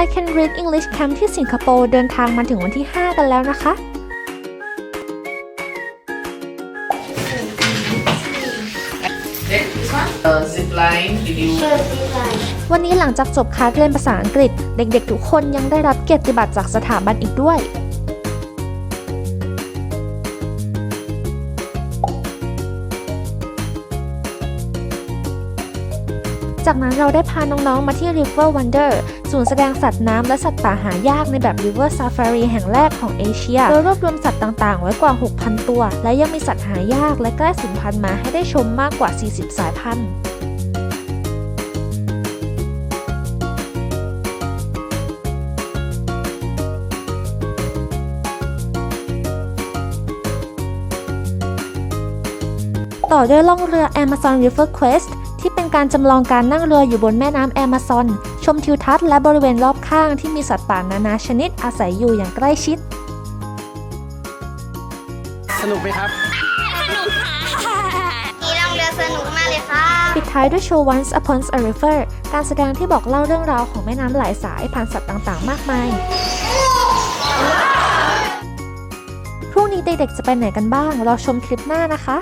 I Can Read English Camp ที่สิงคโปร์เดินทางมาถึงวันที่ 5 กันแล้วนะคะ Next this one. Uh, zip line. Did you? วันนี้หลังจากจบคลาสเรียนภาษาอังกฤษ เด็กๆ ทุกคนยังได้รับเกียรติบัตรจากสถาบันอีกด้วย จากนั้นเราได้พาน้องๆ มาที่ River Wonder ศูนย์แสดงสัตว์น้ำและสัตว์ป่าหายากในแบบ River Safari แห่งแรกของเอเชีย โดยรวบรวมสัตว์ต่างๆ ไว้กว่า 6,000 ตัว และยังมีสัตว์หายากและใกล้สูญพันธุ์มาให้ได้ชมมากกว่า 40 สายพันธุ์ต่อด้วยล่องเรือ Amazon River Quest ที่เป็นการจำลองการนั่งเรืออยู่บนแม่น้ำแอมะซอน ชมทิวทัศน์และบริเวณรอบข้างที่มีสัตว์ป่านานาชนิดอาศัยอยู่อย่างใกล้ชิด สนุกไหมครับนี่ล่องเรือสนุกมากเลยครับปิดท้ายด้วยโชว์ Once Upon a River การแสดงที่บอกเล่าเรื่องราวของแม่น้ำหลายสายผ่านสัตว์ต่างๆ มากมาย พรุ่งนี้เด็กๆจะไปไหนกันบ้าง รอชมคลิปหน้านะคะ